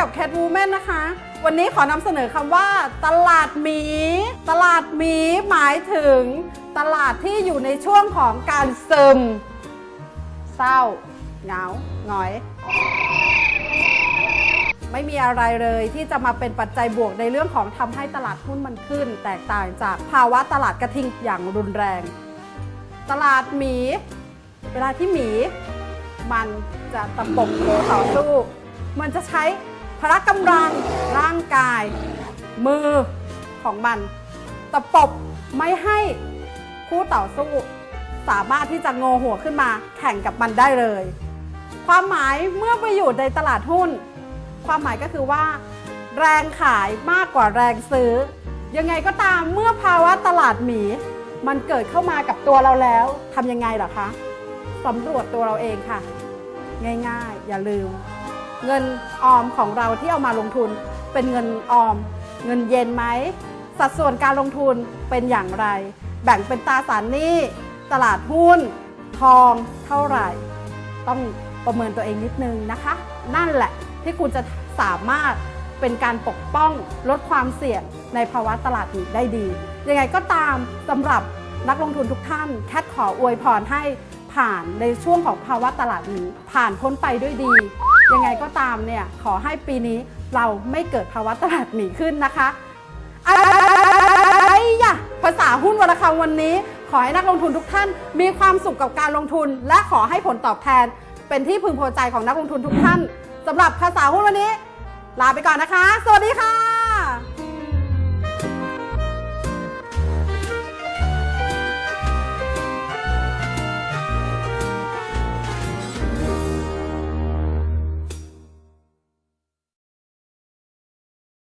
กับแคทวูแมนนะคะ วันนี้ขอนำเสนอคำว่า ตลาดหมี ตลาดหมีหมายถึง ตลาดที่อยู่ในช่วงของการซึม เศร้าเหงาหงอย ไม่มีอะไรเลยที่จะมาเป็นปัจจัยบวกในเรื่องของทำให้ตลาดหุ้นมันขึ้น แตกต่างจากภาวะตลาดกระทิงอย่างรุนแรง ตลาดหมี เวลาที่หมี มันจะตะปบคู่ต่อสู้ มันจะใช้พละกำลังร่างกาย มือของมัน ตะปบไม่ให้คู่ต่อสู้ สามารถที่จะโงหัวขึ้นมาแข่งกับมันได้เลย ความหมายเมื่อไปอยู่ในตลาดหุ้น ความหมายก็คือว่า แรงขายมากกว่าแรงซื้อ ยังไงก็ตามเมื่อภาวะตลาดหมีมันเกิดเข้ามากับตัวเราแล้วทำยังไงหรอคะสำรวจตัวเราเองค่ะ ง่ายๆ อย่าลืม เงินออมของเราที่เอามาลงทุน เป็นเงินออม เงินเย็นไหม สัดส่วนการลงทุนเป็นอย่างไร แบ่งเป็นตราสารหนี้ตลาดหุ้น ทองเท่าไหร่ ต้องประเมินตัวเองนิดนึงนะคะ นั่นแหละที่คุณจะสามารถเป็นการปกป้องลดความเสี่ยงในภาวะตลาดนี้ได้ดี ยังไงก็ตามสำหรับนักลงทุนทุกท่าน แคทขออวยพรให้ ผ่านในช่วงของภาวะตลาดนี้ผ่านพ้นไปด้วยดี ยังไงก็ตามเนี่ยขอให้ปีนี้เราไม่เกิดภาวะตลาดหนีขึ้นนะคะไอ้ยะภาษาหุ้นวรรคำวันนี้ ขอให้นักลงทุนทุกท่าน มีความสุขกับการลงทุน และขอให้ผลตอบแทน เป็นที่พึงพอใจของนักลงทุนทุกท่านสำหรับภาษาหุ้นวันนี้ ลาไปก่อนนะคะ สวัสดีค่ะ